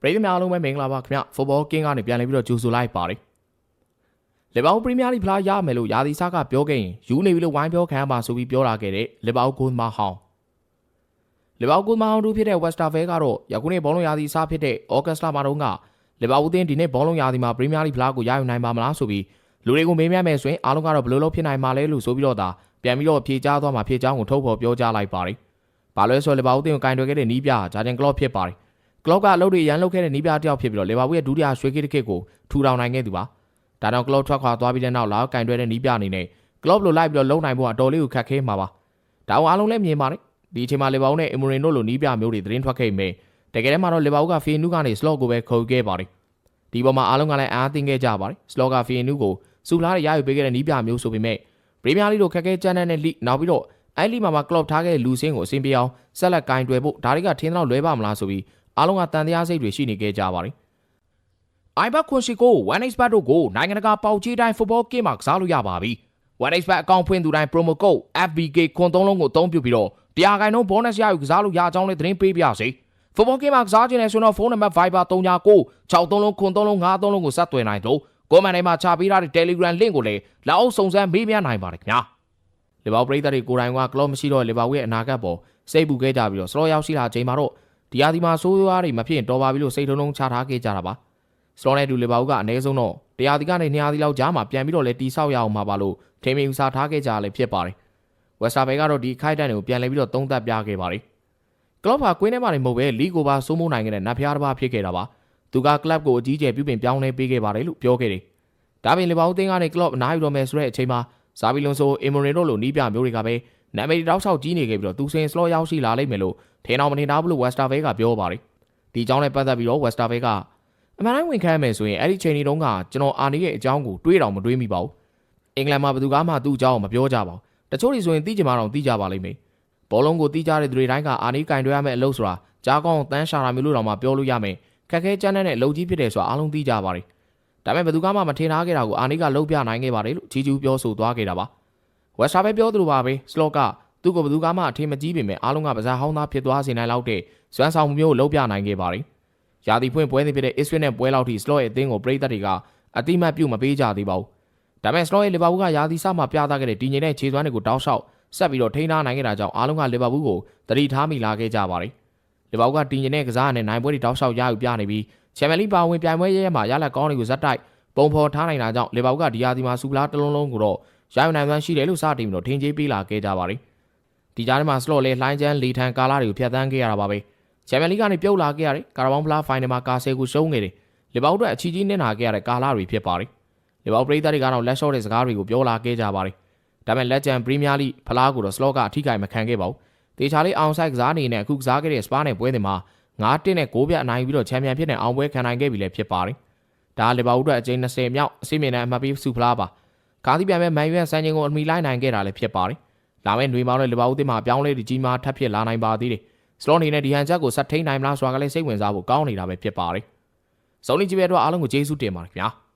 ပရိသတ်များအားလုံးပဲမင်္ဂလာပါခင်ဗျဖုတ်ဘောကင်းကနေပြန်လည်ပြီးတော့ကြိုဆိုလိုက်ပါတယ်လီဗာပူးပရီးမီးယားလိဖလားရမယ်လို့ယာဒီဆာကပြောခဲ့ရင်ယူနေပြီလို့ဝိုင်းပြောခံရမှာဆိုပြီးပြောလာခဲ့တဲ့လီဗာပူးဂိုးမဟောင်းလီဗာပူးဂိုးမဟောင်းတို့ဖြစ်တဲ့ဝက်စတာဖဲကတော့ယခုနှစ်ဘောလုံးယာဒီဆာဖြစ်တဲ့ဩဂတ်စ်လမှာတုန်းကလီဗာပူးအသင်းဒီနေ့ဘောလုံးယာဒီမှာပရီးမီးယားလိဖလားကိုရယူနိုင်ပါမလားဆိုပြီးလူတွေကိုမေးမြန်းမယ်ဆိုရင်အားလုံးကတော့ဘယ်လိုလုပ်ဖြစ်နိုင်မှာလဲလို့ဆိုပြီးတော့ဒါပြန်ပြီးတော့ဖြေကြားသွားမှာဖြေကြားကိုထုတ်ဖော်ပြောကြားလိုက်ပါတယ်ဘာလို့လဲဆိုတော့လီဗာပူးအသင်းကိုကင်တွယ်ခဲ့တဲ့နီးပြဂျာဂျန်ကလော့ဖြစ်ပါတယ် ကလော့ကအလုပ်တွေရန်လုပ်ခဲ့တဲ့နီးပြားတစ်ယောက်ဖြစ်ပြီးတော့လေဘာဘူးရဲ့ဒုတိယရွှေကိတကစ်ကိုထူထောင်နိုင်ခဲ့သူပါ။ဒါကြောင့်ကလော့ထွက်ခွာသွားပြီးတဲ့နောက်လာကင်တွဲတဲ့နီးပြားအနေနဲ့ကလော့လိုလိုက်ပြီးတော့လုံနိုင်ဖို့အတော်လေးကိုခက်ခဲမှာပါ။ဒါအောင်အားလုံးလည်းမြင်ပါတယ်။ဒီအချိန်မှာလေဘာဘူးနဲ့အီမရင်တို့လိုနီးပြားမျိုးတွေသတင်းထွက်ခဲ့ပေမဲ့တကယ်တမ်းမှာတော့လေဘာဘူးကဖီနူးကနေစလော့ကိုပဲခုတ်ခဲ့ပါတယ်။ဒီပေါ်မှာအားလုံးကလည်းအားသိခဲ့ကြပါတယ်။စလော့ကဖီနူးကိုစူဖလားတွေရယူပေးခဲ့တဲ့နီးပြားမျိုးဆိုပေမဲ့ပရီးမီးယားလိတို့ခက်ခဲကြမ်းတမ်းတဲ့လိနောက်ပြီးတော့အဲလိမှာမှာကလော့ထားခဲ့တဲ့လူစင်းကိုအဆင်ပြေအောင်ဆက်လက်ကင်တွယ်ဖို့ဒါတွေကထင်းတော့လွဲပါမလားဆိုပြီး အားလုံးကတန်တရားစိတ်တွေရှိနေခဲ့ကြပါတယ်။ iBet ခွန်ရှိကို 1xbet တို့ကိုနိုင်ငံတကာပေါက်ကြီးတိုင်း football game မှာကစားလို့ရပါပြီ။ 1xbet အကောင့်ဖွင့်သူတိုင်း promo code FBK ခွန်သုံးလုံးကိုအသုံးပြုပြီးတော့တရားခိုင်နှုန်း bonus ရယူကစားလို့ရအောင်လည်းသတင်းပေးပြစေ။ football game မှာကစားခြင်းနဲ့ဆိုတော့ဖုန်းနံပါတ် Viber 39 63လုံးခွန်သုံးလုံး53လုံးကိုဆက်သွယ်နိုင်လို့ကိုမန်တိုင်းမှာချပေးထားတဲ့ Telegram link ကိုလည်းလောက်အောင်စုံစမ်းမေးမြန်းနိုင်ပါတယ်ခင်ဗျာ။လီဗာပူးပရိသတ်တွေကိုယ်တိုင်ကကလော့မရှိတော့လီဗာပူးရဲ့အနာဂတ်ပေါ်စိတ်ပူခဲ့ကြပြီးတော့စလော့ရောက်ရှိလာချိန်မှာတော့ ဒီယာဒီမှာဆိုးရွားတွေမဖြစ်ရင်တော်ပါပြီလို့စိတ်ထုံးထုံးချထားခဲ့ကြတာပါစလောနဲ့ဒူလီဘာဦးကအနည်းဆုံးတော့တရားဒီကနေ200ဒီလောက်ကြားမှာပြန်ပြီးတော့လဲတီဆောက်ရအောင်မှာပါလို့ထင်မြင်ဥစားထားခဲ့ကြရလဲဖြစ်ပါတယ်ဝက်စတာဘဲကတော့ဒီခိုက်တန်တွေကိုပြန်လဲပြီးတော့သုံးသပ်ပြခဲ့ပါတယ်ကလော့ဟာကွင်းထဲမှာနေမဟုတ်ပဲလီကိုပါစိုးမိုးနိုင်ခဲ့တဲ့နတ်ဖျားတစ်ပါးဖြစ်ခဲ့တာပါသူကကလပ်ကိုအကြီးကျယ်ပြုပြင်ပြောင်းလဲပေးခဲ့ပါတယ်လို့ပြောခဲ့တယ်ဒါပြင်လီဘာဦးတင်းကနေကလော့အနားယူတော့မယ်ဆိုတဲ့အချိန်မှာဇာဘီလွန်ဆိုအီမိုရီတို့လိုနီးပြမျိုးတွေကပဲ နာမည်တောက်လျှောက်ကြီးနေခဲ့ပြီးတော့သူစင်စလော့ရောက်ရှိလာလိမ့်မယ်လို့ထင်အောင်မထင်ထားဘူးလို့ဝက်စတာဘဲကပြောပါတယ်ဒီအကြောင်းနဲ့ပတ်သက်ပြီးတော့ဝက်စတာဘဲကအမှန်တိုင်းဝင်ခံရမယ်ဆိုရင်အဲ့ဒီချိန်ဒီတုန်းကကျွန်တော်အာနေရဲ့အကြောင်းကိုတွေးတော့မတွေးမိပါဘူးအင်္ဂလန်မှာဘယ်သူကမှသူ့အကြောင်းကိုမပြောကြပါဘူးတချို့တွေဆိုရင်သိကြမှာတော့သိကြပါလိမ့်မယ်ဘောလုံးကိုသိကြတဲ့သူတွေတိုင်းကအာနေကင်တွဲရမယ့်အလုပ်ဆိုတာကြားကောင်းတန်းရှာတာမျိုးလို့တော့မှပြောလို့ရမယ်ခက်ခဲကြမ်းတဲ့အလုပ်ကြီးဖြစ်တယ်ဆိုတာအားလုံးသိကြပါတယ်ဒါပေမဲ့ဘယ်သူကမှမထင်ထားခဲ့တာကိုအာနေကလုံးပြနိုင်ခဲ့ပါတယ်လို့ချီကျူးပြောဆိုသွားခဲ့တာပါ ဝက်စတာပဲပြောသလိုပါပဲစလော့ကသူ့ကိုဘယ်သူကမှအထင်မကြီးပေမဲ့အားလုံးကပါစားဟောင်းသားဖြစ်သွားစေနိုင်လောက်တဲ့စွမ်းဆောင်မှုမျိုးကိုလုံးပြနိုင်ခဲ့ပါတယ်။ရာသီဖွင့်ပွဲစဉ်ဖြစ်တဲ့ Israel နဲ့ပွဲလောက်ထိ Slot ရဲ့အသင်းကိုပြည်သက်တွေကအတိမတ်ပြုမပေးကြသေးပါဘူး။ဒါပေမဲ့ Slot ရဲ့လီဗာပူးကရာသီစမှပြသခဲ့တဲ့တည်ငြိမ်တဲ့ခြေစွမ်းတွေကိုတောက်လျှောက်ဆက်ပြီးတော့ထိန်းထားနိုင်ခဲ့တာကြောင့်အားလုံးကလီဗာပူးကိုတတိထားမိလာခဲ့ကြပါတယ်။လီဗာပူးကတည်ငြိမ်တဲ့ကစားနဲ့နိုင်ပွဲတွေတောက်လျှောက်ရယူပြနေပြီးချန်ပီယံလိပါဝင်ပြိုင်ပွဲရဲရဲမှာရလက်ကောင်းတွေကိုဇက်တိုက်ပုံဖော်ထားနိုင်တာကြောင့်လီဗာပူးကဒီယာဒီမှာစူပလာတစ်လုံးလုံးကိုတော့ ရယူနိုင်မှန်းရှိတယ်လို့စတင်ပြီးတော့ထင်ကြေးပေးလာခဲ့ကြပါတယ်။ဒီကြားထဲမှာ slot လေးလှိုင်းချမ်းလီထန်ကာလာတွေကိုဖျက်ဆီးခဲ့ရတာပါပဲ။ချန်ပီယံလိကနေပြုတ်လာခဲ့ရတယ်။ကာရာဘောင်ဖလားဖိုင်နယ်မှာကာဆယ်ကိုရှုံးခဲ့တယ်။လီဗာပူးအတွက်အချီကြီးနစ်နာခဲ့ရတဲ့ကာလာတွေဖြစ်ပါတယ်။လီဗာပူးပရိသတ်တွေကတော့လက်လျှော့တဲ့စကားတွေကိုပြောလာခဲ့ကြပါတယ်။ဒါပေမဲ့လက်ချန်ပရီးမီးယားလိဖလားကိုတော့ slot ကအထိကိုင်မခံခဲ့ပါဘူး။တေချာလေးအောင်ဆိုင်ကစားနေနဲ့အခုကစားခဲ့တဲ့စပါးနဲ့ပွဲတွေမှာ9တက်နဲ့6ပြတ်အနိုင်ပြီးတော့ချန်ပီယံဖြစ်တဲ့အောင်ပွဲခံနိုင်ခဲ့ပြီလည်းဖြစ်ပါတယ်။ဒါလီဗာပူးအတွက်အကြိမ်20မြောက်အစီအမံနဲ့အမှတ်ပေးစုဖလားပါ။ ကားသီးပြန်မဲ့မန်ယူရဲ့စံချိန်ကိုအမိလိုက်နိုင်ခဲ့တာလည်းဖြစ်ပါတယ်။လာမယ့်ຫນွေမောင်နဲ့လီဗာပူးတင်မှာပြောင်းလဲဒီကြီးမားထပ်ဖြစ်လာနိုင်ပါသေးတယ်။စလော့နေနဲ့ဒီဟန်ချက်ကိုဆက်ထိန်နိုင်မလားဆိုတာကလည်းစိတ်ဝင်စားဖို့ကောင်းနေတာပဲဖြစ်ပါတယ်။စုံလင်ကြည့်ပဲတော့အားလုံးကိုကျေးဇူးတင်ပါတယ်ခင်ဗျာ။